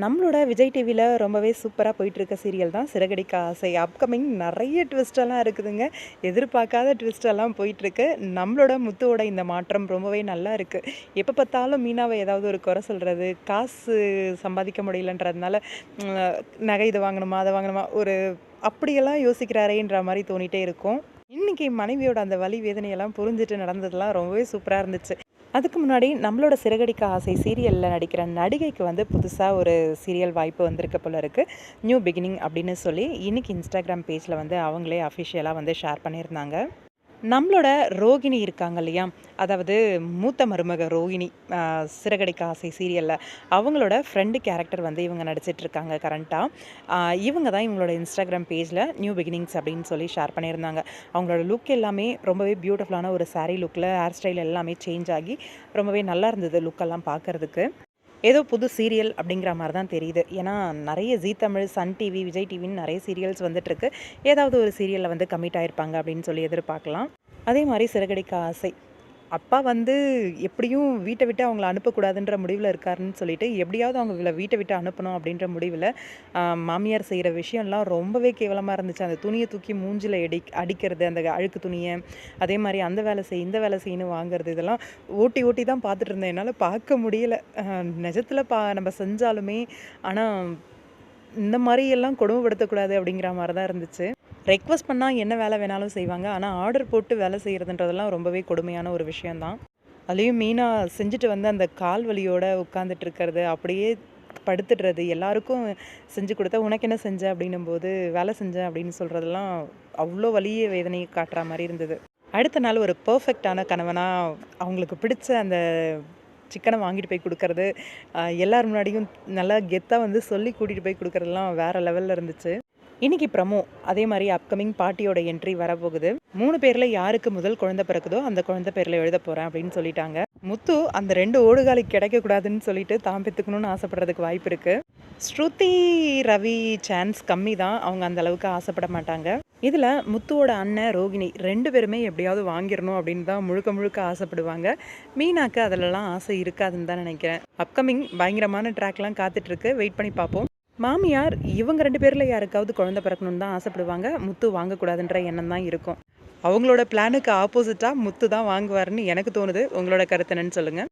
நம்மளோட விஜய் டிவியில் ரொம்பவே சூப்பராக போயிட்டுருக்க சீரியல் தான் சிறகடிக்க ஆசை. அப்கமிங் நிறைய ட்விஸ்டெல்லாம் இருக்குதுங்க. எதிர்பார்க்காத ட்விஸ்டெல்லாம் போயிட்டுருக்கு. நம்மளோட முத்துவோட இந்த மாற்றம் ரொம்பவே நல்லா இருக்குது எப்போ பார்த்தாலும் மீனாவை ஏதாவது ஒரு குறை சொல்கிறது காசு சம்பாதிக்க முடியலன்றதுனால நகை இதை வாங்கணுமா அதை வாங்கணுமா ஒரு அப்படியெல்லாம் யோசிக்கிறாரேன்ற மாதிரி தோணிகிட்டே இருக்கும். இன்றைக்கி மனைவியோட அந்த வலி வேதனையெல்லாம் புரிஞ்சுட்டு நடந்ததெல்லாம் ரொம்பவே சூப்பராக இருந்துச்சு. அதுக்கு முன்னாடி நம்மளோட சிறகடிக்க ஆசை சீரியலில் நடிக்கிற நடிகைக்கு வந்து புதுசாக ஒரு சீரியல் வாய்ப்பு வந்திருக்க போல இருக்குது நியூ பிகினிங் அப்படின்னு சொல்லி இன்னைக்கு இன்ஸ்டாகிராம் பேஜில் வந்து அவங்களே அஃபிஷியலாக வந்து ஷேர் பண்ணியிருந்தாங்க. நம்மளோட ரோகிணி இருக்காங்க இல்லையா? அதாவது மூத்த மருமக ரோகிணி சிறகடிக்க ஆசை சீரியலில் அவங்களோட ஃப்ரெண்டு கேரக்டர் வந்து இவங்க நடிச்சிட்டு இருக்காங்க கரண்ட்டாக இவங்க தான் இவங்களோட இன்ஸ்டாகிராம் பேஜில் நியூ பிகினிங்ஸ் அப்படின்னு சொல்லி ஷேர் பண்ணியிருந்தாங்க. அவங்களோட லுக் எல்லாமே ரொம்பவே பியூட்டிஃபுல்லான ஒரு சாரீ லுக்கில் ஹேர் ஸ்டைல் எல்லாமே சேஞ்ச் ஆகி ரொம்பவே நல்லா இருந்தது லுக்கெல்லாம் பார்க்கறதுக்கு. ஏதோ புது சீரியல் அப்படிங்கிற மாதிரி தான் தெரியுது. ஏன்னா நிறைய Zee Tamil Sun TV Vijay டிவின்னு நிறைய சீரியல்ஸ் வந்துட்டுருக்கு. ஏதாவது ஒரு சீரியலில் வந்து கமிட் ஆகிருப்பாங்க அப்படின்னு சொல்லி எதிர்பார்க்கலாம். அதே மாதிரி சிறகடிக்க ஆசை. அப்பா வந்து எப்படியும் வீட்டை விட்டு அவங்கள அனுப்பக்கூடாதுன்ற முடிவில் இருக்காருன்னு சொல்லிட்டு எப்படியாவது அவங்கள வீட்டை விட்டு அனுப்பணும் அப்படின்ற முடிவில் மாமியார் செய்கிற விஷயம்லாம் ரொம்பவே கேவலமாக இருந்துச்சு. அந்த துணியை தூக்கி மூஞ்சில் எடி அடிக்கிறது அந்த அழுக்கு துணியை அதே மாதிரி அந்த வேலை செய் இந்த வேலை செய்யணும் வாங்குறது இதெல்லாம் ஓட்டி ஓட்டி தான் பார்த்துட்டு இருந்தேன். என்னால் பார்க்க முடியல. நிஜத்தில் பா நம்ம செஞ்சாலுமே ஆனால் இந்த மாதிரி எல்லாம் கொடுமைப்படுத்தக்கூடாது அப்படிங்கிற மாதிரி தான் இருந்துச்சு. ரெக்வஸ்ட் பண்ணால் என்ன வேலை வேணாலும் செய்வாங்க. ஆனால் ஆர்டர் போட்டு வேலை செய்கிறதுன்றதெல்லாம் ரொம்பவே கொடுமையான ஒரு விஷயந்தான் அதுலேயும் மீனாக செஞ்சுட்டு வந்து அந்த கால் வலியோட உட்காந்துட்டு இருக்கிறது அப்படியே படுத்துடுறது எல்லாருக்கும் செஞ்சு கொடுத்தா உனக்கு என்ன செஞ்ச? அப்படின்னும் போது வேலை செஞ்சேன் அப்படின்னு சொல்கிறதெல்லாம் அவ்வளோ வலிய வேதனையை காட்டுற மாதிரி இருந்தது. அடுத்த நாள் ஒரு பர்ஃபெக்டான கணவனாக அவங்களுக்கு பிடிச்ச அந்த சிக்கனை வாங்கிட்டு போய் கொடுக்கறது எல்லார் முன்னாடியும் நல்லா கெத்தாக வந்து சொல்லி கூட்டிகிட்டு போய் கொடுக்குறதுலாம் வேறு லெவலில் இருந்துச்சு. இன்னைக்கு ப்ரமோ அதே மாதிரி அப்கமிங் பார்ட்டியோட என்ட்ரி வரப்போகுது. மூணு பேரில் யாருக்கு முதல் குழந்தை பிறக்குதோ அந்த குழந்தை பேரில் எழுத போகிறேன் அப்படின்னு சொல்லிட்டாங்க. முத்து அந்த ரெண்டு ஓடுகாலி கிடைக்கக்கூடாதுன்னு சொல்லிட்டு தான் பெற்றுக்கணும்னு ஆசைப்படுறதுக்கு வாய்ப்பு இருக்குது ஸ்ருதி ரவி சான்ஸ் கம்மி தான் அவங்க அந்த அளவுக்கு ஆசைப்பட மாட்டாங்க. இதில் முத்துவோட அண்ணன் ரோகிணி ரெண்டு பேருமே எப்படியாவது வாங்கிடணும் அப்படின்னு தான் முழுக்க முழுக்க ஆசைப்படுவாங்க. மீனாக்கு அதிலலாம் ஆசை இருக்காதுன்னு தான் நினைக்கிறேன். அப்கமிங் பயங்கரமான ட்ராக்லாம் காத்துட்ருக்கு வெயிட் பண்ணி பார்ப்போம். மாமியார் இவங்க ரெண்டு பேரில் யாருக்காவது குழந்தை பிறக்கணும்னு தான் ஆசைப்படுவாங்க. முத்து வாங்கக்கூடாதுன்ற எண்ணம் தான் இருக்கும். அவங்களோட பிளானுக்கு ஆப்போசிட்டாக முத்து தான் வாங்குவாருன்னு எனக்கு தோணுது. உங்களோட கருத்து என்னன்னு சொல்லுங்கள்